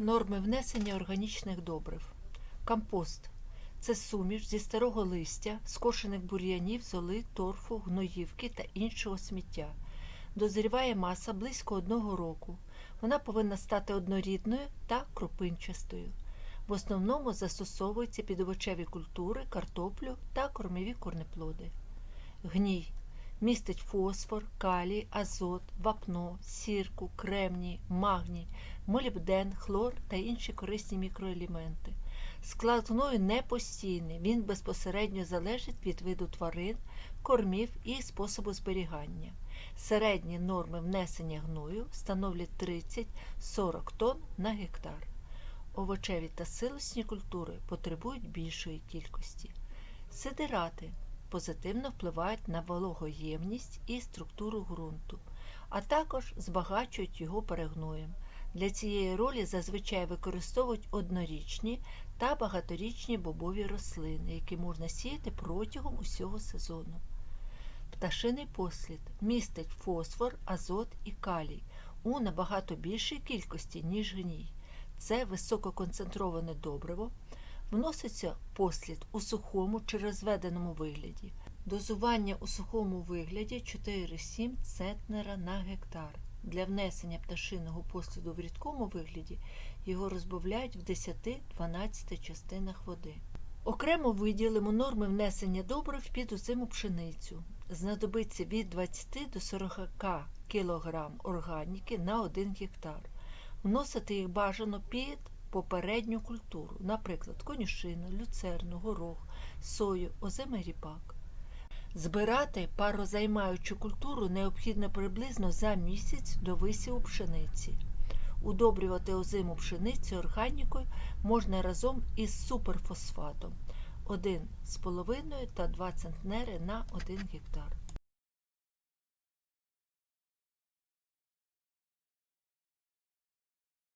Норми внесення органічних добрив. Компост це суміш зі старого листя, скошених бур'янів, золи, торфу, гноївки та іншого сміття. Дозріває маса близько одного року. Вона повинна стати однорідною та крупинчастою. В основному застосовуються під овочеві культури, картоплю та кормові корнеплоди. Гній містить фосфор, калій, азот, вапно, сірку, кремній, магній, молібден, хлор та інші корисні мікроелементи. Склад гною не постійний, він безпосередньо залежить від виду тварин, кормів і способу зберігання. Середні норми внесення гною становлять 30-40 тонн на гектар. Овочеві та силосні культури потребують більшої кількості. Сидирати позитивно впливають на вологоємність і структуру ґрунту, а також збагачують його перегноєм. Для цієї ролі зазвичай використовують однорічні та багаторічні бобові рослини, які можна сіяти протягом усього сезону. Пташиний послід містить фосфор, азот і калій у набагато більшій кількості, ніж гній. Це висококонцентроване добриво, вноситься послід у сухому чи розведеному вигляді. Дозування у сухому вигляді 4-7 центнера на гектар. Для внесення пташиного посліду в рідкому вигляді його розбавляють в 10-12 частинах води. Окремо виділимо норми внесення добрив під озиму пшеницю. Знадобиться від 20 до 40 кг органіки на 1 гектар. Вносити їх бажано під попередню культуру, наприклад, конюшину, люцерну, горох, сою, озимий ріпак. Збирати парозаймаючу культуру необхідно приблизно за місяць до висіву пшениці. Удобрювати озиму пшеницю органікою можна разом із суперфосфатом 1,5 та 2 центнери на 1 гектар.